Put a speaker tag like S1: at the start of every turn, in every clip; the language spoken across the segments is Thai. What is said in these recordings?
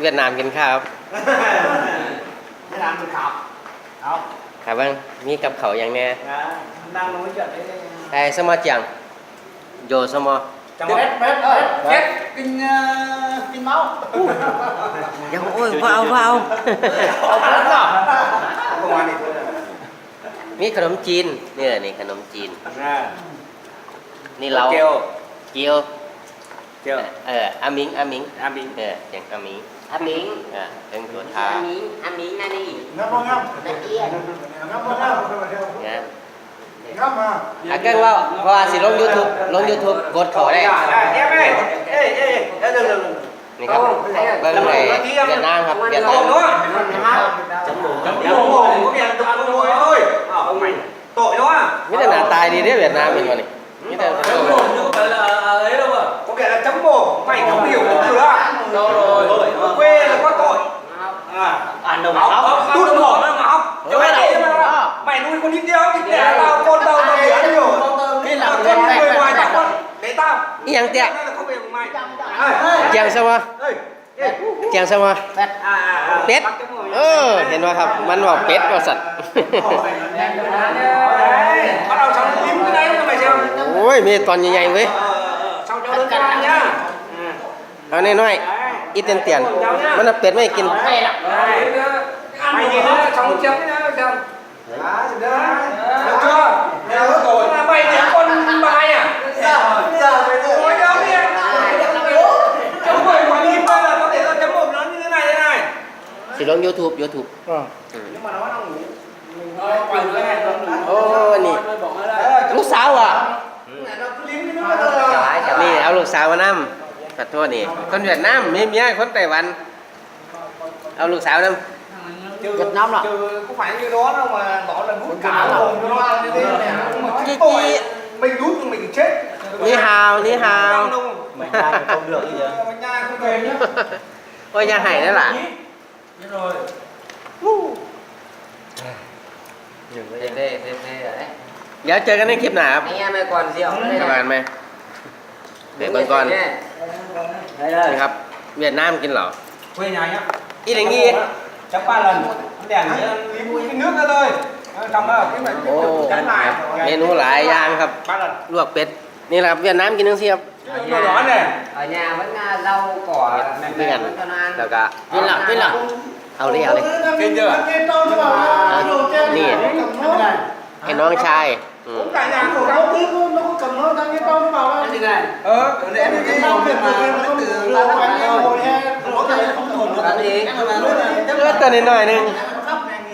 S1: เวียดนามกินข้าว
S2: เวียดนามกินข้าว
S1: เอาบามว่มีกับเขาอย่างเนี้ย
S2: นั่งงู้่จัดได้
S1: แต่สมอจังโยสมอ
S2: จังเวัเพชเพชกินกินเมา
S1: ยังโอ้ยเอาเอาเอาเอารเหาอนี่ขนมจีนเนี่ยนี่ขนมจีนนี่เราเกียวเกียวเอออามิงอามิงอามิงเอออย่างอามิง
S3: อามิงอ่
S1: ะถึงตัวท
S3: ้าอามิงอามิงนั่นเอง
S2: น้ำมันน้ำตะเกียบน้ำมันน้ำงามนมมา
S1: อาเก้งว่าเพราะว่าสิลงยูทูบลงยูทูบกดขอได้เ
S2: อ้ยเอยเอ้ยเอ้ยเอ้ยเอ้ยเอ้ย
S1: นี่ครับเบิ้งไหนเวียดนามครับ
S2: เวียดนามจมูกจมูกก็เวียดนามจมูกเอ้ยอ้าวเอาใหม่โตะเนาะ
S1: มีแต่หน้าตายดีเนี่ยเวียดนามเป็นวันนี้
S2: มีแต่อียงเตี้ยเขยงมาเกียงซะวะเกียงซะวะเป็ด เออ เห็นว่าครับ มันบอกเป็ดก่าสัตว์โอ้ยมีตอนใหญ่ๆเว้ย เอาหน่อยๆอีเตียนเตียนมันเป็ดไม่กินไ่กินแลสองเจ้าไม่ได้วจ้า thì đóng YouTube YouTube ờ. ừ. nhưng mà nó nó ngủ Ôi, ờ, nè. Lúc sao à? Ừ. Ừ. Nè, ờ, áo lúc sao mà năm? Thật nè. Con Việt Nam, mềm nhá, con Tài Văn. Áo lúc sao năm? Việt Nam rồi. Không phải như đó đâu mà đó là nút cả hồn cho nó ăn như thế Mình chết. Ni hào, ni hào. Mình nhai không được gì vậy? À? Mình nhà hải đó là. biết rồi ยู่กเท่ยเท่เท่ๆเลยเดี๋ยวเจอกันในคลิปหน้าครับอันี้ไม่ก่อนเดียวทำงานไหมเดี๋ยวเบิงก่อน đây นะ đây ครับ เวียดนามกินเหรอ quê nhà nhá Ít đánh nghi. chắc ba lần Ông đèn dưới lý mũi cái nước ra thôi โอ้ยเมนูหลายอย่างครับลวกเป็ด นี่แหละครับเวียดนามกินนั้งเสียบร้อนเลย ở nhà vẫn à, rau cỏ mềm mềm Miền. vẫn còn ăn Được ạ. Viên lặng, v i n lặng. เอาเลยเอาเลยกินเยอะกินโต้นเขาบอกว่าโยนแก้วนี่ไอ้น้องชายอืมก ũ n g tại nhà của cháu cứ nó cũng cầm nó đang cái tông nó bảo là เออเดี๋ยวนี้ที่เราเปลี่ยนมาตั้งแต่เรา là ทำ nó งาน phải เรา nghe ngồi nghe nó thấy không thổn nó Ăn đi. เลือดแตัวนิดหน่อยหนึง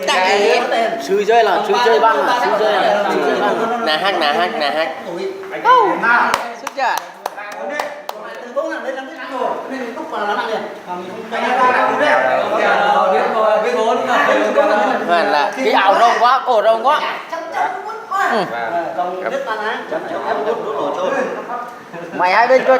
S2: Cái- ซื้อเจ้ยเหรอซื้อเจ้ยบ้างเหรอซื้อเจ้ยเหรอซื้อเจ้ยบ้างหนาฮักหนาฮักหนาฮัก Ôi, สุดยอด cố là lấy làm thức ăn rồi nên mình đúc ăn liền không đánh ra là không biết ờ, ờ, biết rồi biết cái áo rồng quá cổ rồng dạ, quá Ừ. Còn biết mà Mày hai bên cho